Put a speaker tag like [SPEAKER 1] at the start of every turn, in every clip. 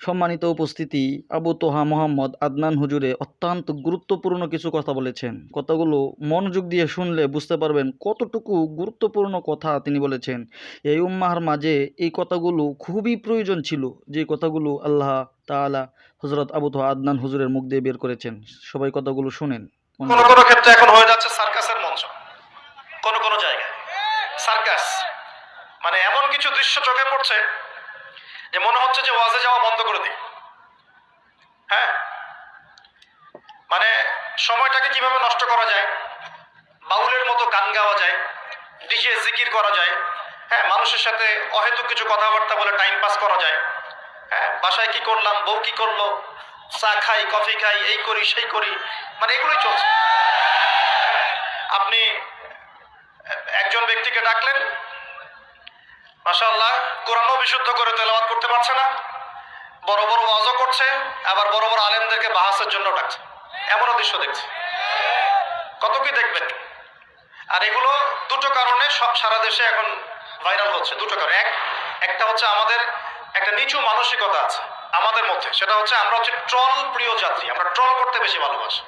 [SPEAKER 1] সম্মানিত উপস্থিতি, আবু তোহা মোহাম্মদ আদনান হুজুরে অত্যন্ত গুরুত্বপূর্ণ কিছু কথা বলেছেন। কথাগুলো মনোযোগ দিয়ে শুনলে বুঝতে পারবেন কতটুকু গুরুত্বপূর্ণ কথা তিনি বলেছেন। এই উম্মাহার মাঝে এই কথাগুলো খুবই প্রয়োজন ছিল, যে কথাগুলো আল্লাহ তাআলা হজরত আবু তোহা আদনান হুজুরের মুখ দিয়ে বের করেছেন। সবাই কথাগুলো শুনেন।
[SPEAKER 2] কোন কোন ক্ষেত্রে এখন হয়ে যাচ্ছে সার্কাসের মঞ্চ। কোন কোন জায়গায়। সার্কাস মানে এমন কিছু দৃশ্য চোখে পড়ছে যে মনে হচ্ছে যে ওয়াজে যাওয়া বন্ধ করে দিই। হ্যাঁ? মানে সময়টাকে কীভাবে নষ্ট করা যায়? বাউলের মতো গান গাওয়া যায় ডিজে জিকির করা যায় হ্যাঁ? মানুষের সাথে অহেতুক কিছু কথাবার্তা বলে টাইম পাস করা যায় হ্যাঁ? বাসায় কি করলাম বউ কি করল চা খাই কফি খাই এই করি সেই করি মানে এগুলোই চলছে। হ্যাঁ, আপনি একজন ব্যক্তিকে ডাকলেন মাশাআল্লাহ, কোরআনও বিশুদ্ধ করে তেলাওয়াত করতে পারছে না। বড় বড় ওয়াজও করছে, আবার বড় বড় আলেমদেরকে বাহাসের জন্য ডাকছে। এমনও দৃশ্য দেখছে। কত কি দেখবেন? আর এগুলো দুটো কারণে সব সারা দেশে এখন ভাইরাল হচ্ছে, দুটো কারণ। এক, একটা হচ্ছে আমাদের একটা নিচু মানসিকতা আছে আমাদের মধ্যে, সেটা হচ্ছে আমরা হচ্ছে ট্রল প্রিয় যাত্রী, আমরা ট্রল করতে বেশি ভালোবাসি।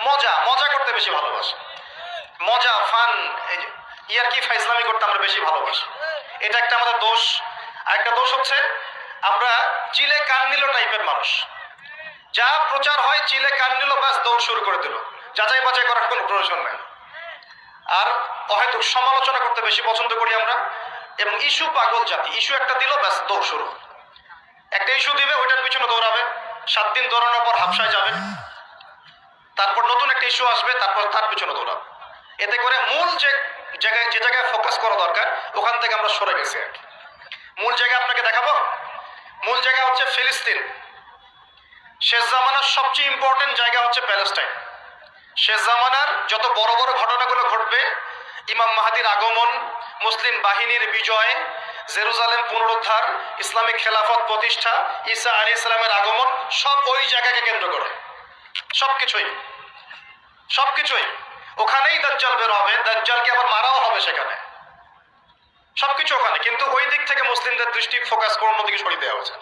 [SPEAKER 2] মজা মজা করতে বেশি ভালোবাসি। মজা, ফান ইয়ারকি ফাইজলামি করতে আমরা বেশি ভালোবাসি। এটা একটা আমাদের দোষ। আর একটা দোষ হচ্ছে, আমরা চিলে কান নিল টাইপের মানুষ। যা প্রচার হয় চিলে কান নিল দৌড় শুরু করে দিল। যাচাই বাছাই করার কোনো প্রয়োজন নেই। আর হয়তো সমালোচনা করতে বেশি পছন্দ করি আমরা। এবং ইস্যু পাগল জাতি ইস্যু একটা দিল, ব্যাস দৌড় শুরু। একটা ইস্যু দিবে, ওইটার পিছনে দৌড়াবে। সাত দিন দৌড়ানোর পর হাফসায় যাবে। তারপর নতুন একটা ইস্যু আসবে, তারপর তার পিছনে দৌড়াবে। এতে করে মূল যে জায়গায় যে জায়গায় ফোকাস করা দরকার, ওখান থেকে আমরা সরে গেছি আর কি। মূল জায়গা আপনাকে দেখাবো? মূল জায়গা হচ্ছে ফিলিস্তিন। শেষ জামানার সবচেয়ে ইম্পর্টেন্ট জায়গা হচ্ছে প্যালেস্টাইন। শেষ জামানার যত বড় বড় ঘটনাগুলো ঘটবে, ইমাম মাহাদির আগমন, মুসলিম বাহিনীর বিজয়, জেরুজালেম পুনরুদ্ধার, ইসলামিক খেলাফত প্রতিষ্ঠা, ঈসা আলী ইসলামের আগমন, সব ওই জায়গাকে কেন্দ্র করে। সবকিছুই। সবকিছুই। ওখানেই দাজ্জাল বের হবে, দাজ্জালকে আবার মারাও হবে সেখানে। সবকিছু ওখানে, কিন্তু ওই দিক থেকে মুসলিমদের দৃষ্টি ফোকাস করে অন্যদিকে সরিয়ে দেওয়া হয়েছে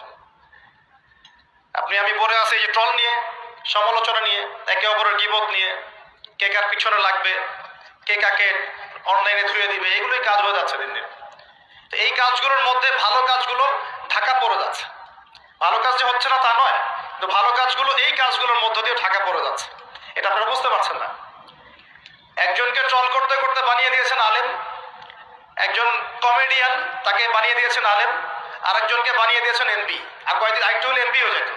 [SPEAKER 2] আপনি, আমি পরে আছি এই যে ট্রল নিয়ে, সমালোচনা নিয়ে, একে অপরের গিবত নিয়ে, কে কার পিছনে লাগবে, কে কাকে অনলাইনে ধুয়ে দিবে, এগুলোই কাজ হয়ে যাচ্ছে দিন দিন। তো এই কাজগুলোর মধ্যে ভালো কাজগুলো ঢাকা পড়ে যাচ্ছে। ভালো কাজ যে হচ্ছে না তা নয়, কিন্তু ভালো কাজগুলো এই কাজগুলোর মধ্য দিয়ে ঢাকা পড়ে যাচ্ছে। এটা আপনারা বুঝতে পারছেন না। একজনকে ট্রল করতে করতে বানিয়ে দিয়েছেন আলেম, একজন কমেডিয়ান তাকে বানিয়ে দিয়েছেন আলেম, আরেকজনকে বানিয়ে দিয়েছেন এমপি আর কয়েকদিন আরেকটু হলে এমপি হয়ে যেত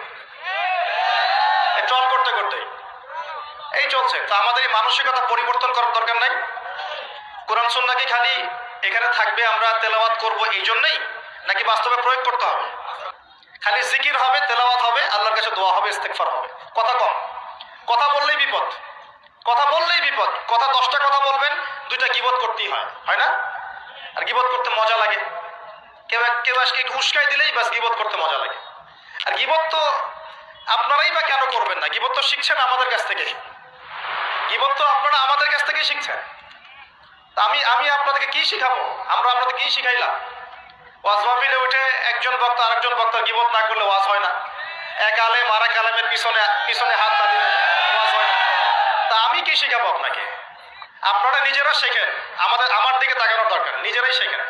[SPEAKER 2] ট্রল করতে করতে। এই চলছে। তো আমাদের এই মানসিকতা পরিবর্তন করার দরকার নাই। কোরআন সুন্না কি খালি এখানে থাকবে, আমরা তেলাওয়াত করব এই জন্যই, নাকি বাস্তবে প্রয়োগ করতে হবে? খালি জিকির হবে, তেলাওয়াত হবে, আল্লাহর কাছে দোয়া হবে, ইস্তেগফার হবে। কথা কম। কথা বললেই বিপদ। কথা বললেই বিপদ। কথা দশটা কথা বলবেন, দুইটা গিবত করতেই হয়। হয় না? আর গিবত করতে মজা লাগে। কেউ কেউ আজকে উস্কাই দিলেই বাস গিবত করতে মজা লাগে। আর গিবত তো আপনারাই বা কেন করবেন না? গিবত তো শিখছেন আমাদের কাছ থেকে গিবত তো আপনারা আমাদের কাছ থেকেই শিখছেন। আমি আমি আপনাদেরকে কি শিখাবো? আমরা আপনাদের কি শিখাইলাম? ওয়াজ মাহফিলে উঠে একজন বক্তা আরেকজন বক্তা গিবত না করলে ওয়াজ হয় না। এক আলেম আর এক আলেমের পিছনে পিছনে হাত না দিলে কি শিখাবো আপনাকে। আপনারা নিজেরা শেখেন। আমাদের, আমার দিকে তাকানোর দরকার। নিজেরাই শেখেন।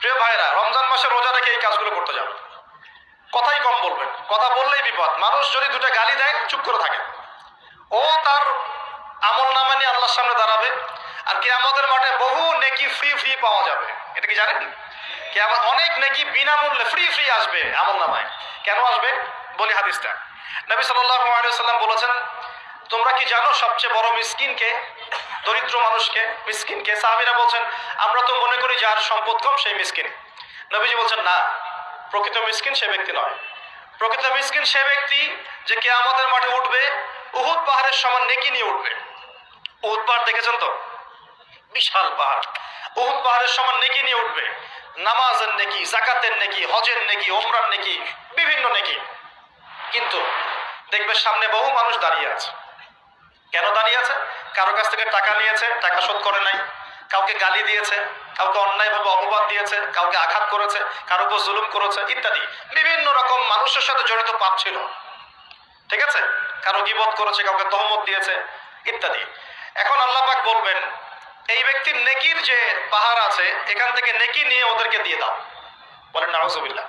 [SPEAKER 2] প্রিয় ভাইরা রমজান মাসে রোজা রেখে এই কাজগুলো করতে যাবেন কথাই কম বলবেন। কথা বললেই বিপদ। মানুষ যদি দুটা গালি দেয়, চুপ করে থাকে। ও তার আমল নামা নিয়ে আল্লাহর সামনে দাঁড়াবে, আর কে আমাদের মাঠে বহু নেকি ফ্রি ফ্রি পাওয়া যাবে। এটা কি জানেন? কে আমার অনেক নেকি বিনামূল্যে ফ্রি ফ্রি আসবে আমল নামায়। কেন আসবে? বলি হাদিসটা। নবী সাল্লাল্লাহু আলাইহি সাল্লাম বলেছেন তোমরা কি জানো সবচেয়ে বড় মিসকিনকে দরিদ্র মানুষকে মিসকিনকে সাহাবীরা বলছেন, আমরা তো মনে করি যার সম্পদ কম সেই মিসকিন। নবীজি বলছেন, না, প্রকৃত মিসকিন সে ব্যক্তি নয়। প্রকৃত মিসকিন সে ব্যক্তি যে কে আমাদের মাঠে উঠবে, উহুদ পাহাড়ের সমান নেকি নিয়ে উঠবে। উহুদ পাহাড় দেখেছেন তো? বিশাল পাহাড়। উহুদ পাহাড়ের সমান নেকি নিয়ে উঠবে। নামাজের নেকি জাকাতের নেকি, হজের নেকি ওমরার নেকি, বিভিন্ন নেকি। কিন্তু দেখবে সামনে বহু মানুষ দাঁড়িয়ে আছে। কেন দাঁড়িয়ে আছে কারও কাছ থেকে টাকা নিয়েছে, টাকা শোধ করে নাই। কাউকে গালি দিয়েছে, কাউকে অন্যায়ভাবে অপবাদ দিয়েছে, কাউকে আঘাত করেছে, কারও উপর জুলুম করেছে, ইত্যাদি। বিভিন্ন রকম মানুষের সাথে জড়িত পাপ ছিল। ঠিক আছে? কারও গিবত করেছে, কাউকে তহমত দিয়েছে, ইত্যাদি। এখন আল্লাহ পাক বলবেন, এই ব্যক্তির নেকির যে পাহাড় আছে, এখান থেকে নেকি নিয়ে ওদেরকে দিয়ে দাও। বলেন, নাউজুবিল্লাহ।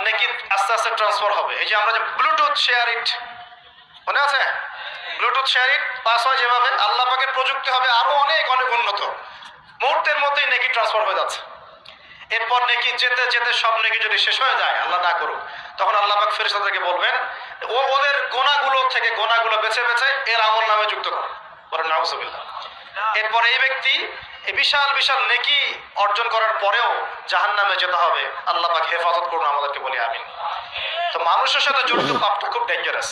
[SPEAKER 2] নেকি আস্তে আস্তে ট্রান্সফার হবে। এই যে আমরা যে ব্লুটুথ শেয়ার ইট মনে আছে? ব্লুটুথ শেয়ার পাস হয় যেভাবে, আল্লাহ পাকের প্রযুক্তি হবে আরও অনেক অনেক উন্নত। মুহূর্তের মধ্যেই নেকি ট্রান্সফার হয়ে যাচ্ছে। এরপর নেকি যেতে যেতে সব নেকি যদি শেষ হয়ে যায়, আল্লাহ না করুক, তখন আল্লাহ পাক ফেরেশতাদেরকে বলবেন, ও ওদের গোনাগুলো থেকে গোনাগুলো বেছে বেছে এর আমল নামে যুক্ত করে। বলেন, নাউজুবিল্লাহ। এরপর এই ব্যক্তি বিশাল বিশাল নেকি অর্জন করার পরেও জাহান নামে যেতে হবে। আল্লাহ পাক হেফাজত করুন আমাদেরকে বলি, আমিন। তো মানুষের সাথে জড়িত পাপটা খুব ডেঞ্জারাস